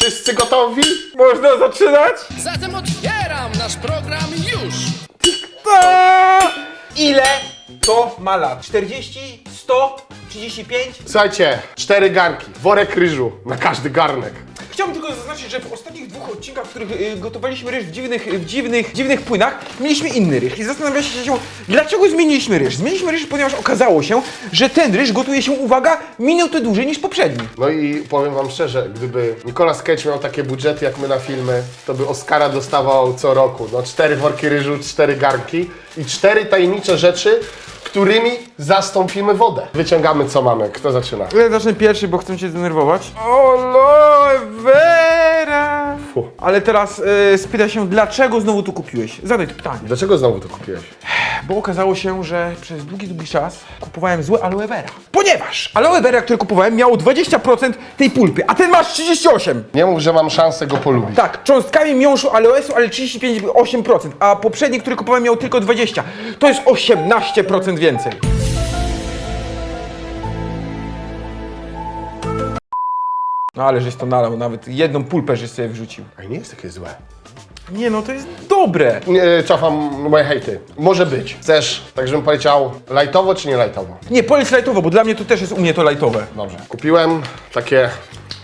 Wszyscy gotowi? Można zaczynać? Zatem otwieram nasz program już! Ta! Ile to ma lat? 40? 100? 35? Słuchajcie, cztery garnki, worek ryżu na każdy garnek. Chciałbym tylko zaznaczyć, że w ostatnich dwóch odcinkach, w których y, gotowaliśmy ryż w dziwnych, w dziwnych, dziwnych płynach, mieliśmy inny ryż. I zastanawialiście się, dlaczego zmieniliśmy ryż? Zmieniliśmy ryż, ponieważ okazało się, że ten ryż gotuje się, uwaga, minutę dłużej niż poprzedni. No i powiem wam szczerze, gdyby Nicolas Cage miał takie budżety jak my na filmy, to by Oscara dostawał co roku. No cztery worki ryżu, cztery garnki i cztery tajemnicze rzeczy, którymi zastąpimy wodę. Wyciągamy co mamy. Kto zaczyna? Ja zacznę pierwszy, bo chcę cię zdenerwować. Aloe vera! Fu. Ale teraz y, spytaj się, dlaczego znowu tu kupiłeś? Zadaj to pytanie. Dlaczego znowu to kupiłeś? Bo okazało się, że przez długi, długi czas kupowałem złe aloe vera. Ponieważ aloe vera, które kupowałem, miało 20% tej pulpy, a ten masz 38%. Nie mów, że mam szansę go polubić. Tak, cząstkami miąższu aloesu, ale 35,8%, a poprzedni, który kupowałem, miał tylko 20%. To jest 18% więcej. No ale żeś to nalał, nawet jedną pulpę żeś sobie wrzucił. A nie jest takie złe. Nie no, to jest dobre. Nie, cofam moje hejty. Może być. Chcesz, tak żebym powiedział, lajtowo czy nie lajtowo? Nie, poleć lajtowo, bo dla mnie to też jest u mnie to lajtowe. Dobrze. Kupiłem takie,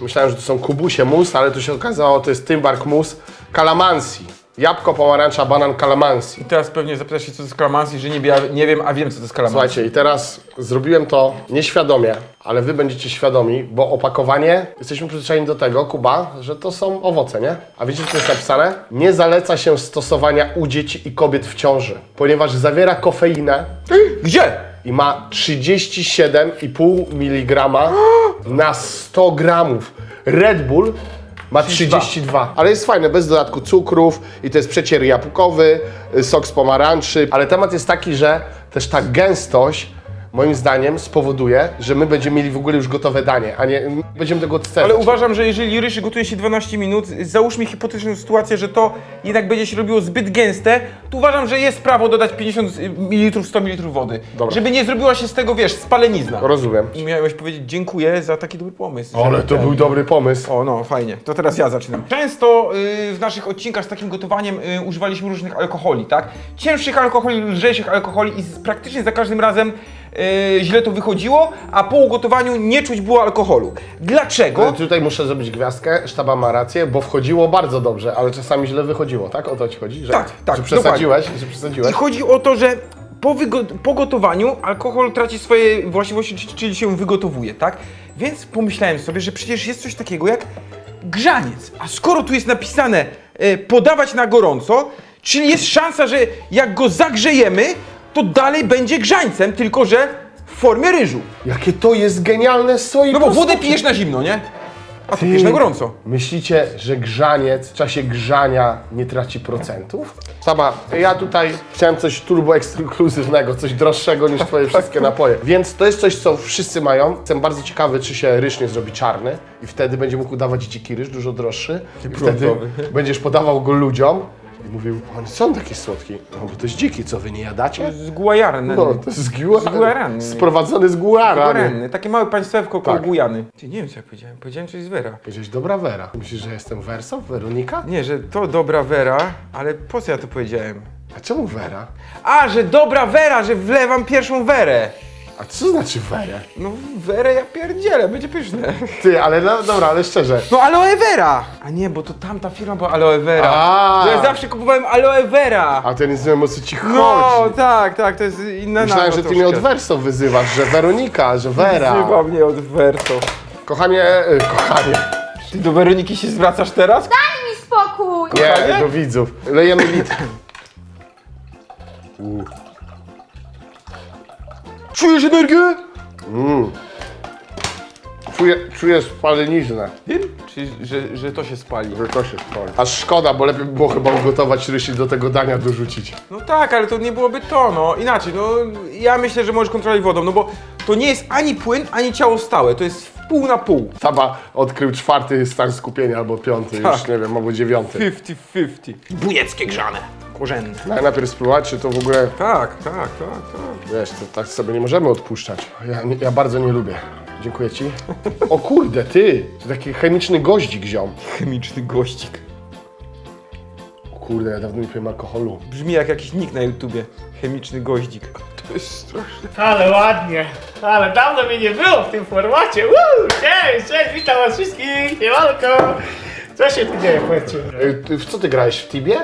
myślałem, że to są kubusie mus, ale tu się okazało, to jest Tymbark mus kalamansi. Jabłko, pomarańcza, banan, kalamansi. I teraz pewnie zapytasz się, co to jest kalamansi, że nie, bia- nie wiem, a wiem, co to jest kalamansi. Słuchajcie, i teraz zrobiłem to nieświadomie, ale wy będziecie świadomi, bo opakowanie, jesteśmy przyzwyczajeni do tego, Kuba, że to są owoce, nie? A wiecie, co jest napisane? Nie zaleca się stosowania u dzieci i kobiet w ciąży, ponieważ zawiera kofeinę Gdzie? i ma 37,5 mg na 100 gramów. Red Bull ma 32, ale jest fajne, bez dodatku cukrów i to jest przecier jabłkowy, y, sok z pomarańczy, ale temat jest taki, że też ta gęstość moim zdaniem spowoduje, że my będziemy mieli w ogóle już gotowe danie, a nie będziemy tego odstawiać. Ale uważam, że jeżeli ryż gotuje się 12 minut, załóżmy hipotetyczną sytuację, że to jednak będzie się robiło zbyt gęste, to uważam, że jest prawo dodać 50 ml, 100 ml wody. Dobra. Żeby nie zrobiła się z tego, wiesz, spalenizna. Rozumiem. I miałeś powiedzieć dziękuję za taki dobry pomysł. Ale to był dobry pomysł. O, no, fajnie. To teraz ja zaczynam. Często y, w naszych odcinkach z takim gotowaniem y, używaliśmy różnych alkoholi, tak? Cięższych alkoholi, lżejszych alkoholi i z, praktycznie za każdym razem y, źle to wychodziło, a po ugotowaniu nie czuć było alkoholu. Dlaczego? Tutaj muszę zrobić gwiazdkę, sztaba ma rację, bo wchodziło bardzo dobrze, ale czasami źle wychodziło, tak? O to ci chodzi? Że, Tak, tak, Że przesadziłeś, że przesadziłeś. I chodzi o to, że po, wygo- po gotowaniu alkohol traci swoje właściwości, czyli się wygotowuje, tak? Więc pomyślałem sobie, że przecież jest coś takiego jak grzaniec. A skoro tu jest napisane e, podawać na gorąco, czyli jest szansa, że jak go zagrzejemy, to dalej będzie grzańcem, tylko że w formie ryżu. Jakie to jest genialne swojej No bo wodę pijesz na zimno, nie? A Ty, pijesz na gorąco. Myślicie, że grzaniec w czasie grzania nie traci procentów? Saba, ja tutaj chciałem coś turbo ekskluzywnego, coś droższego niż twoje wszystkie napoje. Więc to jest coś, co wszyscy mają. Jestem bardzo ciekawy, czy się ryż nie zrobi czarny i wtedy będzie mógł udawać dziki ryż, dużo droższy. I wtedy będziesz podawał go ludziom i mówił, on są taki słodki. No bo to jest dziki, co wy nie jadacie? Z Guajarny. No, to jest z Guarany. Z Guarany. Sprowadzony z Guarany. Takie małe państwewko koło Tak. Gujany. Ty, nie wiem co ja powiedziałem, powiedziałem coś z Wera. Powiedziałeś, dobra Wera. Myślisz, że jestem Werso? Weronika? Nie, że to dobra Wera, ale po co ja to powiedziałem? A czemu Wera? A, że dobra Wera, że wlewam pierwszą Werę. A co znaczy Werę? No Werę ja pierdzielę, będzie pyszne. Ty, ale no, dobra, ale szczerze. No aloe vera! A nie, bo to tamta firma była aloe vera. A. To ja zawsze kupowałem aloe vera. A to nie wiem o co ci chodzi. No, tak, tak, to jest inna Myślałem, nazwa że ty mnie od troszkę. Werso wyzywasz, że Weronika, że Wera. Wzywa mnie od Verso. Kochanie, y, kochanie. Ty do Weroniki się zwracasz teraz? Daj mi spokój! Nie, Kochanie? do widzów. Lejemy litr. U. Czujesz energię? Czuję, czuję spaleniznę, Wiem, Czyli, że, że to się spali. że to się spali. Aż szkoda, bo lepiej by było chyba ugotować ryż i do tego dania dorzucić. No tak, ale to nie byłoby to, no inaczej, no ja myślę, że możesz kontrolować wodą, no bo to nie jest ani płyn, ani ciało stałe, to jest pół na pół. Taba odkrył czwarty stan skupienia, albo piąty, już Tak. nie wiem, albo dziewiąty. 50-50. Bujeckie grzane. No, najpierw spróbować, czy to w ogóle, Tak, tak, tak, tak. wiesz, to tak sobie nie możemy odpuszczać. Ja, nie- ja bardzo nie lubię. Dziękuję ci. O kurde, ty! To taki chemiczny goździk ziom. Chemiczny gościk. O kurde, ja dawno nie piłem alkoholu. Brzmi jak jakiś nick na YouTubie. Chemiczny goździk. To jest straszne. Ale ładnie, ale dawno mnie nie było w tym formacie. Woo! Cześć, cześć, witam was wszystkich, siemanko. Co się tu dzieje, powiedzcie? Ty- W co ty grałeś? W Tibie?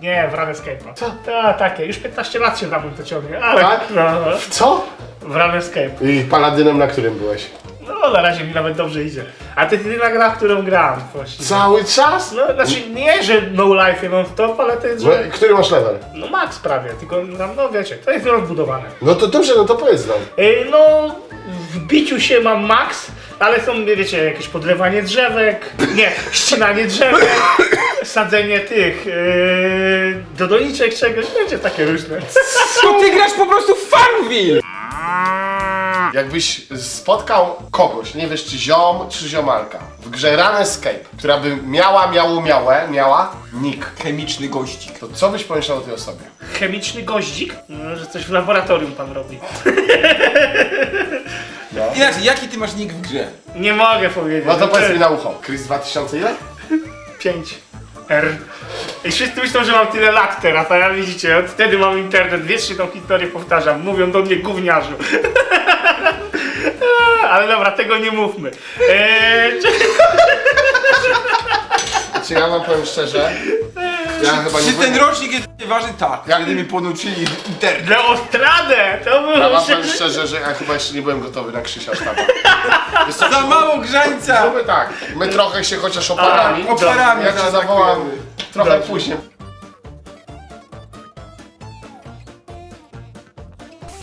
Nie, w Runescape'a. Co? To takie, już 15 lat się na to ciągnie, ale Tak? no, W co? w Runescape. I paladynem na którym byłeś? No, na razie mi nawet dobrze idzie. A to jest jedyna gra, w którą grałem właściwie. Cały czas? No, znaczy nie, że no life non stop, ale to jest, No, że... Który masz level? No max prawie, tylko tam, no wiecie, to jest rozbudowane. No to dobrze, no to powiedz nam. Ej, No, w biciu się mam max, ale są, wiecie, jakieś podlewanie drzewek, nie, ścinanie drzewek, sadzenie tych yy, dodoniczek czegoś, będzie takie różne. To ty grasz po prostu w Farmville! Jakbyś spotkał kogoś, nie wiesz czy ziom, czy ziomalka, w grze Run Escape, która by miała, miało, miałe, miała nick, Chemiczny gościk. to co byś pomyślał o tej osobie? Chemiczny goździk, no, że coś w laboratorium pan robi. Inaczej, jaki ty masz nick w grze? Nie mogę powiedzieć. No to powiedz mi na ucho. Chris 2000 ile? 5 R. I wszyscy myślą, że mam tyle lat teraz, a ja widzicie, od wtedy mam internet, wiecznie tą historię powtarzam, mówią do mnie gówniarzu. Ale dobra, tego nie mówmy. Eee, czy- Czy ja wam powiem szczerze, ja chyba nie Czy ten rocznik jest ważny? Tak. Jak- mi ponuczyli internet. Leostradę! To Ja było wam powiem szczerze, że ja chyba jeszcze nie byłem gotowy na Krzysia Sztaba. Wiesz co, Za mało grzańca! Zróbmy tak, my trochę się chociaż oparami. A, oparami Ja cię zawołam trochę Dobrze. później.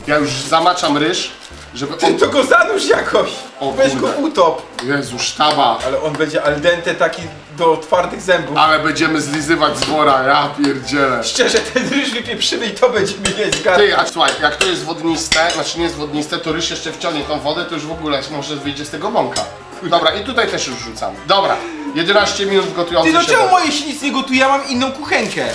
Ja już zamaczam ryż, żeby on... Ty to go zanurz jakoś! O Weź go kurde. utop! Jezu, sztaba. Ale on będzie al dente taki do twardych zębów. Ale będziemy zlizywać z wora, ja pierdzielę. Szczerze, ten ryż wypieprzymy i to będzie mi jeść gardło. Ty, a słuchaj, jak to jest wodniste, znaczy nie jest wodniste, to ryż jeszcze wciągnie tą wodę, to już w ogóle może wyjdzie z tego bąka. Dobra, i tutaj też już rzucam. Dobra, 11 minut gotujące Ty no się czemu moje się nic nie gotuje? Ja mam inną kuchenkę.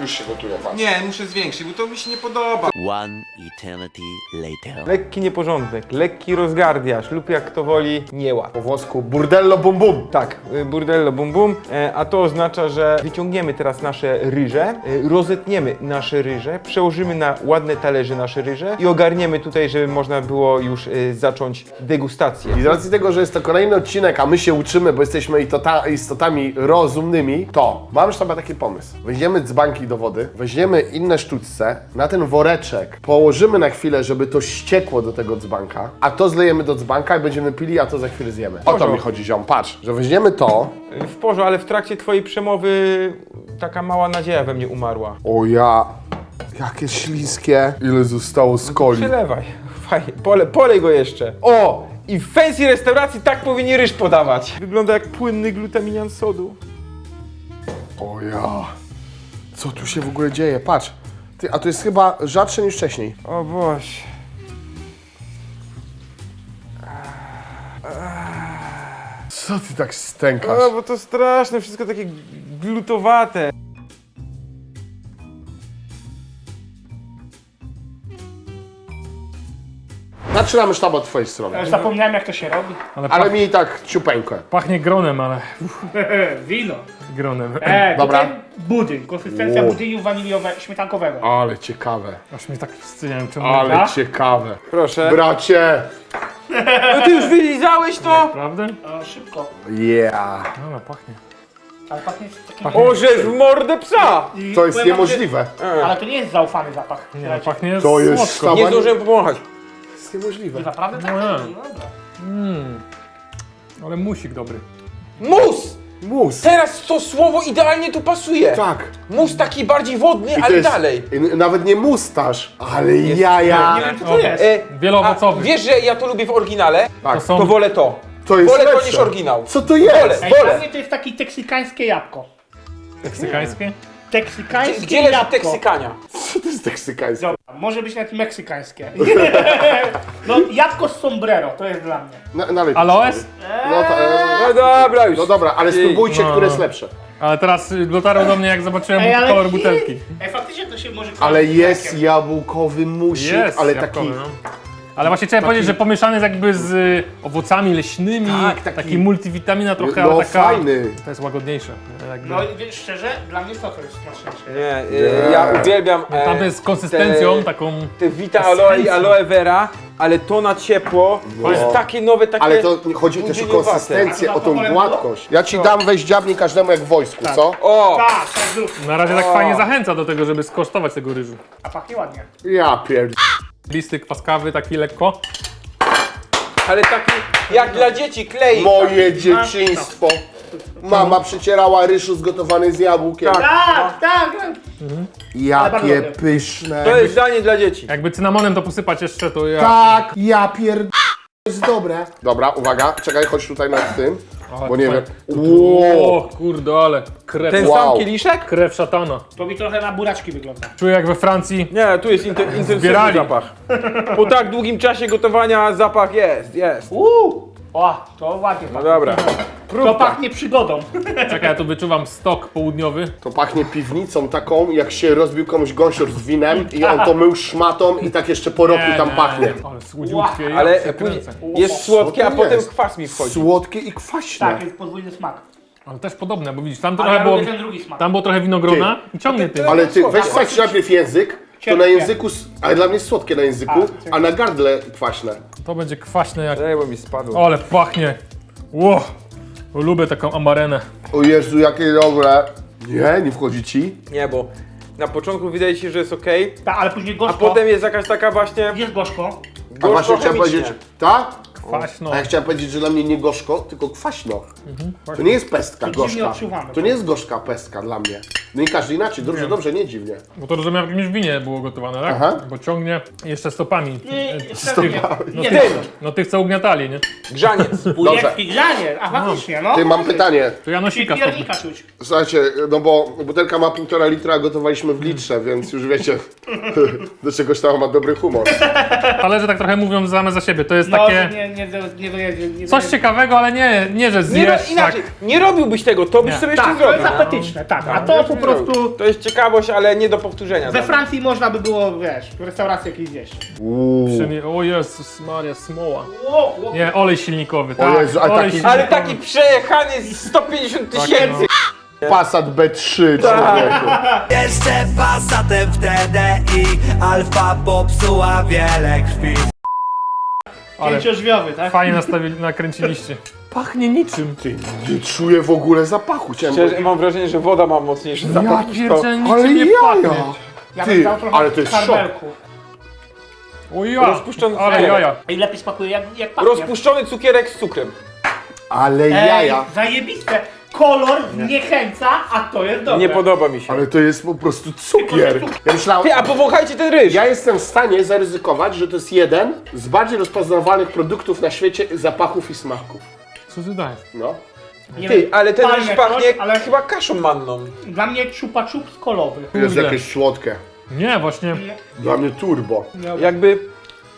Już się gotuje, pan. Nie, muszę zwiększyć, bo to mi się nie podoba. One eternity later. Lekki nieporządek, lekki rozgardiasz lub jak to woli, nieła. Po włosku burdello bum bum. Tak, y, burdello bum bum, e, a to oznacza, że wyciągniemy teraz nasze ryże, y, rozetniemy nasze ryże, przełożymy na ładne talerze nasze ryże i ogarniemy tutaj, żeby można było już y, zacząć degustację. I z racji tego, że jest to kolejny odcinek, a my się uczymy, bo jesteśmy istota, istotami rozumnymi, to mam sobie taki pomysł. Weźmiemy dzbanki do wody, weźmiemy inne sztuczce, na ten woreczek położymy na chwilę, żeby to ściekło do tego dzbanka, a to zlejemy do dzbanka i będziemy pili, a to za chwilę zjemy. O to mi chodzi, ziom. Patrz, że weźmiemy to. W porządku, ale w trakcie twojej przemowy taka mała nadzieja we mnie umarła. O ja, jakie śliskie. Ile zostało z coli. Przelewaj, fajnie, pole, polej go jeszcze. O! I w fancy restauracji tak powinni ryż podawać. Wygląda jak płynny glutaminian sodu. O ja. Co tu się w ogóle dzieje? Patrz. Ty, a to jest chyba rzadsze niż wcześniej. O Boże. Co ty tak stękasz? O, bo to straszne, wszystko takie glutowate. Zaczynamy sztab od twojej strony. Już zapomniałem jak to się robi. Ale mi i tak ciupeńkę. Pachnie gronem, ale Wino. gronem. E, Dobra. Tutaj budyń, konsystencja Wow. budyniu waniliowe, śmietankowego. Ale ciekawe. Aż mnie tak wstydziłem, czemu Ale Dobra. ciekawe. Proszę. Bracie! No ty już wylizałeś to? Prawda? O, szybko. Yeah. No, pachnie. Ale pachnie takim... O, żeż w mordę psa! I To jest powiem wam, niemożliwe. że- Ale to nie jest zaufany zapach. Nie, no, Słuchajcie. pachnie To jest słodko. sztab- Nie zdążyłem pomachać. To jest niemożliwe. Naprawdę tak? No. No dobra. Ale musik dobry. Mus! Mus. Teraz to słowo idealnie tu pasuje. Tak. Mus taki bardziej wodny, I to ale jest dalej. i nawet nie mustaż, ale jaja. Nie wiem co to jest. E, Wieloowocowy. a wiesz, że ja to lubię w oryginale? Tak. To są To wolę to. To jest Wolę to lepsze. niż oryginał. Co to jest? Wolę. Ej, dla mnie to jest takie teksykańskie jabłko. Teksykańskie Gdzie leży jabłko. Teksykania? Co to jest teksykańskie? Może być nawet meksykańskie. no, jabłko z sombrero, to jest dla mnie. Na, nalej. Aloes? No, to, e, No dobra już. no dobra, ale spróbujcie, No. które jest lepsze. Ale teraz y, dotarło do mnie, jak zobaczyłem Ej, ale kolor butelki. Ej, faktycznie to się może Ale jest jabłkowy musik, Jest ale jabłkowy, taki... no. Ale właśnie chciałem powiedzieć, że pomieszany jest jakby z y, owocami leśnymi, Tak, taki- taki, multivitamina trochę, No, ale taka... fajny. To jest łagodniejsze. Jakby. No i wiesz, szczerze, dla mnie to to jest smaczniejsze. Nie, y, ja uwielbiam e, Tam to jest konsystencją te, taką... te Vita Aloe i Aloe Vera, ale to na ciepło, to jest takie nowe, takie... Ale to nie chodzi też o budzieniowate. konsystencję, o tą gładkość. Ja ci dam weź dziabni każdemu jak w wojsku, co? O! Tak, tak, zrób. Na razie tak fajnie zachęca do tego, żeby skosztować tego ryżu. A pachnie ładnie. Ja pierd... Listy kwaskawy, taki lekko. Ale taki jak dla dzieci klei. Moje dzieciństwo. Mama przecierała ryż zgotowany z jabłkiem. Tak, tak. Jakie bardzo dobre. pyszne. To jest danie dla dzieci. Jakby cynamonem to posypać jeszcze, to ja... Tak, ja pierd... jest dobre. Dobra, uwaga, czekaj, chodź tutaj nad tym, bo nie wiem. Wow. O kurde, ale krew, Ten Wow. sam kieliszek? krew szatana. To mi trochę na buraczki wygląda. Czuję jak we Francji. Nie, tu jest intensywny Zbierali. zapach. Po tak długim czasie gotowania zapach jest, jest. Uuu! O, to ładnie No pachnie. dobra. To pachnie przygodą. Czekaj, ja tu wyczuwam stok południowy. To pachnie piwnicą taką, jak się rozbił komuś gąsior z winem i on to mył szmatą i tak jeszcze po roku tam pachnie. Ale słodziutkie, ja Ale się później kręcę. jest słodkie, a Co to potem jest? kwas mi wchodzi. Słodkie i kwaśne. Tak, jest podwójny smak. Ale też podobne, bo widzisz, tam Ale trochę ja było, lubię ten drugi smak. tam było trochę winogrona i ciągnie tym. Ale ty, weź wsadź najpierw język, to na Cierpkie. języku, s- ale dla mnie jest słodkie na języku, A, a na gardle kwaśne. To będzie kwaśne jak... Ej, bo mi spadło. Ale pachnie. Ło! Lubię taką amarenę. O Jezu, jakie dobre. Nie, nie wchodzi ci? Nie, bo na początku wydaje ci się, że jest ok, Tak, ale później a gorzko. potem jest jakaś taka właśnie Jest gorzko. A właśnie gorzko chciałem chemicznie. powiedzieć, tak? Kwaśno. A ja chciałem powiedzieć, że dla mnie nie gorzko, tylko kwaśno. To nie jest pestka To dziwnie gorzka. odczuwamy. To nie jest gorzka pestka dla mnie. No i każdy inaczej, dobrze, dobrze, nie dziwnie. Bo to rozumiem, w jakimś winie było gotowane, tak? Aha. Bo ciągnie jeszcze stopami. Nie, E, nie, nie, no, tych, no tych, co ugniatali, nie? grzaniec. Bujewski grzanie, a faktycznie, no. Ty, mam pytanie. To Janosika Czyli piernika czuć. Słuchajcie, no bo butelka ma półtora litra, a gotowaliśmy w litrze, więc już wiecie, do czegoś tam ma dobry humor. Talerze tak trochę mówią same za siebie. To jest No, takie nie, nie, nie, nie dojedzie. Nie coś dojedzie. ciekawego, ale nie, nie że Nie, zjesz no, tak. inaczej, nie robiłbyś tego, to byś Nie. sobie jeszcze Tak, to jest zrobił. apetyczne, tak. A to po prostu To jest ciekawość, ale nie do powtórzenia. we. Francji można by było, wiesz, w restauracji jakieś gdzieś. Przynajmniej- O Jezus Maria, smoła. Ło, ło. Nie, olej silnikowy, tak. Jezu, a olej taki-. Ale taki przejechany z 150 tysięcy. Passat B3, człowieku. Jeszcze Passatem w TDI Alfa popsuła wiele krwi Ale Pięciożwiowy, tak? fajnie nastawili, nakręciliście. Pachnie niczym. Ty, nie czuję w ogóle zapachu. Chciałem Szczerze, mam wrażenie, że woda ma mocniejszy Ja zapach niż to. pierdzielę, Ale niczym nie jaja! pachnie. Ja Ty, bym dał trochę ale to jest szok. karbelku. O ja, Rozpuszczony ale cukierek. jaja. I lepiej smakuje jak, jak pachnie. Rozpuszczony cukierek z cukrem. Ale Ej, jaja. zajebiste. Kolor zniechęca, a to jest dobre. Nie podoba mi się. Ale to jest po prostu cukier. Ja myślałem, Ty, a powąchajcie ten ryż. ja jestem w stanie zaryzykować, że to jest jeden z bardziej rozpoznawalnych produktów na świecie zapachów i smaków. Co ty dajesz? No. Nie Ty, wiem, ale ten ryż coś, pachnie ale chyba kaszą manną. dla mnie chupa chups kolowy. Jest Kurde. jakieś słodkie. Nie, właśnie. Dla mnie turbo. Jakby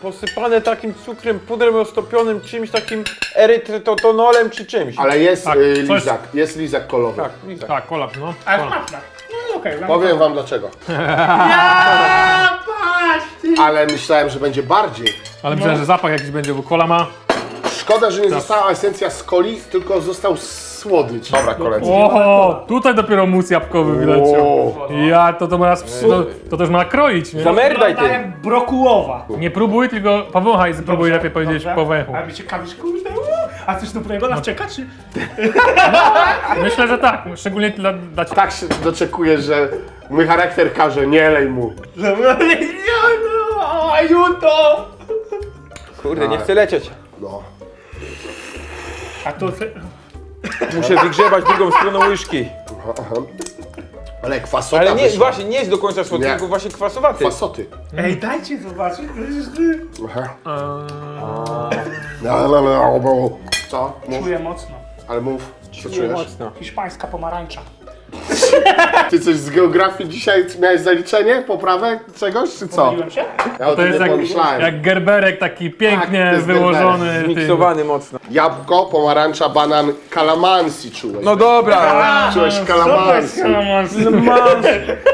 posypane takim cukrem, pudrem roztopionym, czymś takim erytrytotonolem czy czymś. Ale jest Tak, y, coś- lizak, jest lizak kolowy. Tak, lizak. Tak, kolak, no. Ale. No okej. Okay, Powiem wam dlaczego. Ale myślałem, że będzie bardziej. Ale myślałem, że zapach jakiś będzie, bo kola ma... Szkoda, że nie została esencja z coli, tylko został słodycz. Dobra, koledzy. Oho, tutaj dopiero mus jabłkowy wyleciał. Ja, to to, ma, to, to też ma kroić, nie? Zamerdaj ty. brokułowa. Nie próbuj, tylko powąchaj, spróbuj lepiej powiedzieć Dobrze. po węchu. A mi ciekawisz, kurde, uu, a coś dobrego nas czeka, czy? Myślę, że tak, szczególnie dla, dla ciebie. tak się doczekuję, że mój charakter każe, nie lej mu. A juto! Kurde, nie chcę lecieć. No. A to... Muszę wygrzebać drugą stroną łyżki. Ale kwasota Ale nie, wyszła. właśnie nie jest do końca słodki, Nie. tylko właśnie kwasowaty. Kwasoty. Ej, dajcie zobaczyć, przecież ty... Aha. No, no, no, no. Co? Mów, Czuję mocno. ale mów, co czujesz? mocno. Hiszpańska pomarańcza. Ty coś z geografii dzisiaj miałeś zaliczenie, poprawę czegoś, czy co? Pomyliłem się? Ja o To tym jest nie jak, pomyślałem. jak gerberek taki Tak, pięknie to jest wyłożony. Miksowany mocno. Jabłko, pomarańcza, banan, kalamansi czułeś. No dobra. Czułeś kalamansi.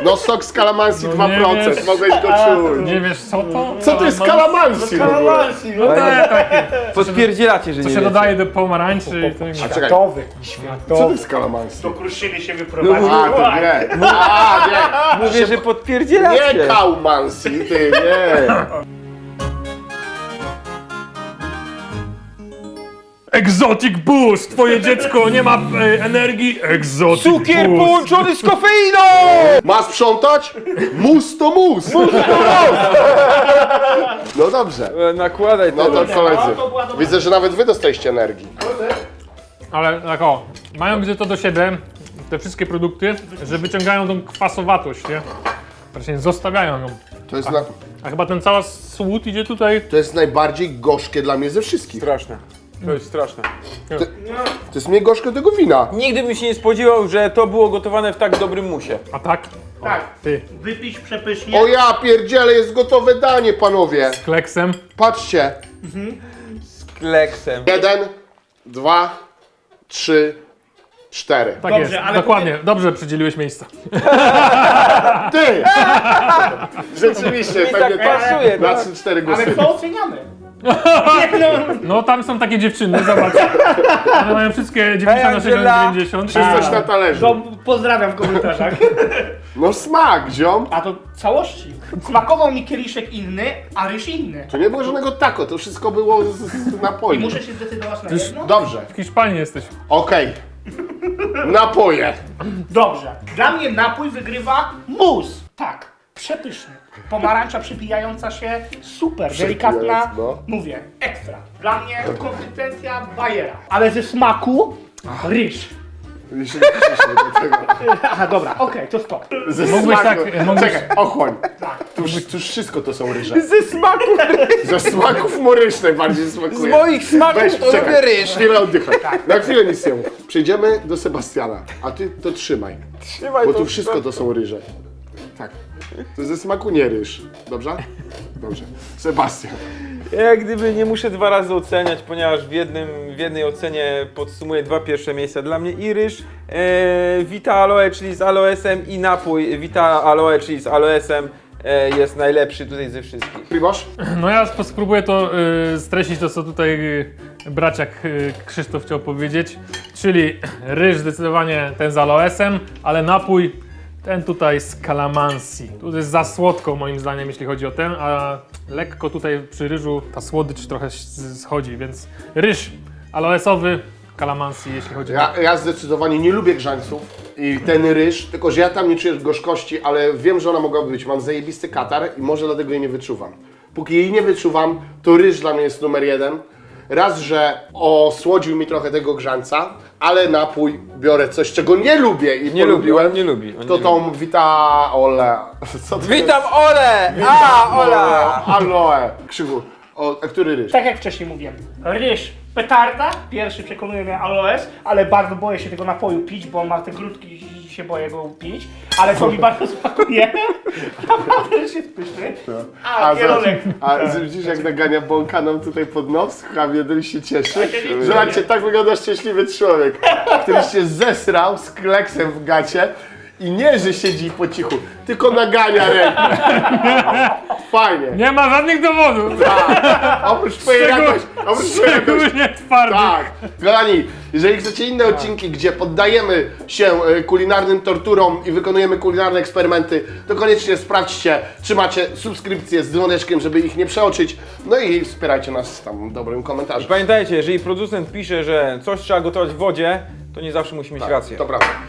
No sok z kalamansi No 2%, nie wiesz. mogłeś go czuć. Nie wiesz co to? Co to jest No, kalamansi w ogóle? No tak, takie. Podpierdzielacie, że To nie się wiecie. dodaje do pomarańczy i tak. A czekaj, Światowy. co to Światowy. jest kalamansi? Do Kruszyny się wyprowadził. A, to nie. A, nie. Mówię, że Nie podpierdzielacie. kaumansi, ty, nie. Exotic Boost! Twoje dziecko nie ma e, energii? Exotic Cukier Boost! połączony z kofeiną! Ma sprzątać? Mus to mus. Mus to mus. No dobrze. E, Nakładaj No to. to koledzy, widzę, że nawet wy dostaliście energii. Ale tak o, mają gdzie to do siebie, te wszystkie produkty, że wyciągają tą kwasowatość, nie? Właśnie zostawiają ją. To jest, na, A chyba ten cały słód idzie tutaj. to jest najbardziej gorzkie dla mnie ze wszystkich. Straszne. To jest straszne. To jest mniej gorzkie tego wina. Nigdy bym się nie spodziewał, że to było gotowane w tak dobrym musie. A tak? Tak. Ty, Wypić przepysznie. O ja pierdziele, jest gotowe danie, panowie. kleksem. Patrzcie. Kleksem. Jeden, dwa, trzy, cztery. Tak Dobrze, jest, ale dokładnie. Dobrze przydzieliłeś miejsca. Ty! Rzeczywiście, pewnie tak pasuje, Na tak. trzy, cztery Ale głosy. co oceniamy? No tam są takie dziewczyny, zobacz. One mają wszystkie 90 na Angela. 90. Czy coś na talerzu? To pozdrawiam w komentarzach. No smak, ziom. A to całości. Smakował mi kieliszek inny, a ryż inny. To nie było żadnego taco, to wszystko było z, z I napoi. muszę się zdecydować na jedno? Dobrze, W Hiszpanii jesteś. okej. Napoje. Dobrze. Dla mnie napój wygrywa mus. Tak. Przepyszny. Pomarańcza przybijająca się, super, delikatna. No. Mówię, ekstra. Dla mnie konsystencja bajera. Ale ze smaku ryż. Jeszcze nie przyszliśmy do tego. Aha, dobra, okej, to stop. Ze Mógłbyś smaku. tak- mógłbyś- Czekaj, ochłoń. Tak. Tu już, tu już wszystko to są ryże. Ze smaku, Ze smaków mu ryż najbardziej z smakuje. moich smaków Weź, to czekaj, ryż. chwilę oddychaj. Na chwilę nic nie mów. Przejdziemy do Sebastiana, a ty to trzymaj. Trzymaj Bo to tu wszystko to są ryże. Tak. To ze smaku nie ryż. Dobrze? Dobrze. Sebastian. Ja gdyby nie muszę dwa razy oceniać, ponieważ w, jednym, w jednej ocenie podsumuję dwa pierwsze miejsca dla mnie i ryż, e, Vita Aloe, czyli z aloesem i napój Vita Aloe, czyli z aloesem e, jest najlepszy tutaj ze wszystkich. Primoż? No ja sp- spróbuję to y, streścić to, co tutaj y, braciak y, Krzysztof chciał powiedzieć. Czyli ryż zdecydowanie ten z aloesem, ale napój ten tutaj z kalamansi. Tu jest za słodko moim zdaniem, jeśli chodzi o ten, a lekko tutaj przy ryżu ta słodycz trochę schodzi, więc ryż aloesowy, kalamansi, jeśli chodzi o... Ja, ja zdecydowanie nie lubię grzańców i ten ryż, tylko że ja tam nie czuję gorzkości, ale wiem, że ona mogłaby być. Mam zajebisty katar i może dlatego jej nie wyczuwam. Póki jej nie wyczuwam, to ryż dla mnie jest numer jeden. Raz, że osłodził mi trochę tego grzańca, ale napój biorę coś, czego nie lubię i Nie lubi, polubiłem. on nie lubi. On To nie tą Vita Ole. Co to Witam Ole! A, Ola! Aloe. Krzywu. O, a który ryż? Tak jak wcześniej mówiłem, ryż petarda, pierwszy przekonuje mnie aloes, ale bardzo boję się tego napoju pić, bo on ma te grudki się boję go pić, ale to mi bardzo smakuje. Naprawdę ryż jest pyszny. A, za- kierunek. a widzisz jak nagania bąka nam tutaj pod nos? Hamiedyl się cieszy. nie Zobaczcie, tak wygląda szczęśliwy człowiek, który się zesrał z kleksem w gacie i nie, że siedzi po cichu, tylko nagania rękę. Fajnie. Nie ma żadnych dowodów! Oprócz twojej Szczegół- radości. Oprócz twojej radości. Szczególnie twardy. Tak. Kochani, jeżeli chcecie inne odcinki, gdzie poddajemy się e, kulinarnym torturom i wykonujemy kulinarne eksperymenty, to koniecznie sprawdźcie, czy macie subskrypcję z dzwoneczkiem, żeby ich nie przeoczyć. No i wspierajcie nas tam dobrym komentarzem. Pamiętajcie, jeżeli producent pisze, że coś trzeba gotować w wodzie, to nie zawsze musi mieć rację. To prawda.